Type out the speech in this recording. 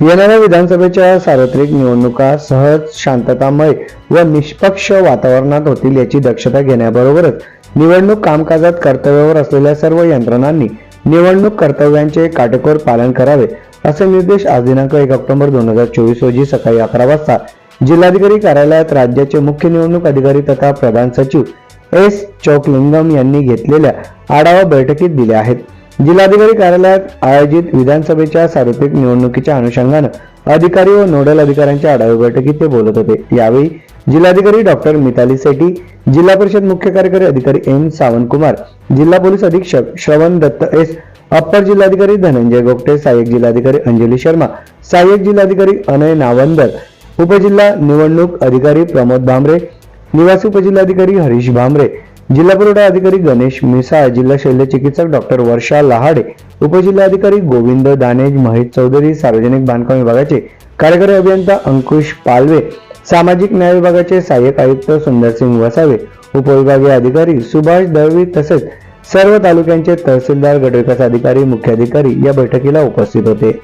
येणाऱ्या विधानसभेच्या सार्वत्रिक निवडणुका सहज शांततामय व निष्पक्ष वातावरणात होतील याची दक्षता घेण्याबरोबरच निवडणूक कामकाजात कर्तव्यावर असलेल्या सर्व यंत्रणांनी निवडणूक कर्तव्यांचे काटेकोर पालन करावे असे निर्देश आज दिनांक एक ऑक्टोबर दोन हजार चोवीस रोजी सकाळी अकरा वाजता जिल्हाधिकारी कार्यालयात राज्याचे मुख्य निवडणूक अधिकारी तथा प्रधान सचिव एस चौकलिंगम यांनी घेतलेल्या आढावा बैठकीत दिले आहेत. जिल्हाधिकारी कार्यालयात आयोजित विधानसभेच्या सार्वत्रिक निवडणुकीच्या अनुषंगानं अधिकारी व नोडल अधिकाऱ्यांच्या आढावा बैठकीत ते बोलत होते. यावेळी जिल्हाधिकारी डॉक्टर मिताली सेठी जिल्हा परिषद मुख्य कार्यकारी अधिकारी एम. सावंतकुमार जिल्हा पोलीस अधीक्षक श्रवण दत्त एस अप्पर जिल्हाधिकारी धनंजय गोगटे सहाय्यक जिल्हाधिकारी अंजली शर्मा सहाय्यक जिल्हाधिकारी अनय नावंदर उपजिल्हा निवडणूक अधिकारी प्रमोद भांबरे निवासी उपजिल्हाधिकारी हरीश भांबरे जिल्हा पुरवठा अधिकारी गणेश मिसाळ जिल्हा शल्य चिकित्सक डॉक्टर वर्षा लहाडे उपजिल्हाधिकारी गोविंद दानेज महेश चौधरी सार्वजनिक बांधकाम विभागाचे कार्यकारी अभियंता अंकुश पालवे सामाजिक न्याय विभागाचे सहाय्यक आयुक्त सुंदरसिंग वसावे उपविभागीय अधिकारी सुभाष दळवी तसेच सर्व तालुक्यांचे तहसीलदार गटविकास अधिकारी मुख्याधिकारी या बैठकीला उपस्थित होते.